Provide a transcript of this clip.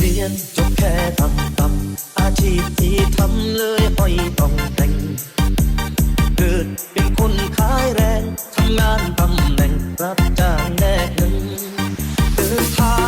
เรียนจบแค่ต่ำต่ำอาชีพที่ทำเลยไม่ต้องแต่งเกิดเป็นคนขายแรงทำงานตำแหน่งรับจ้างแลกเงินเดินทาง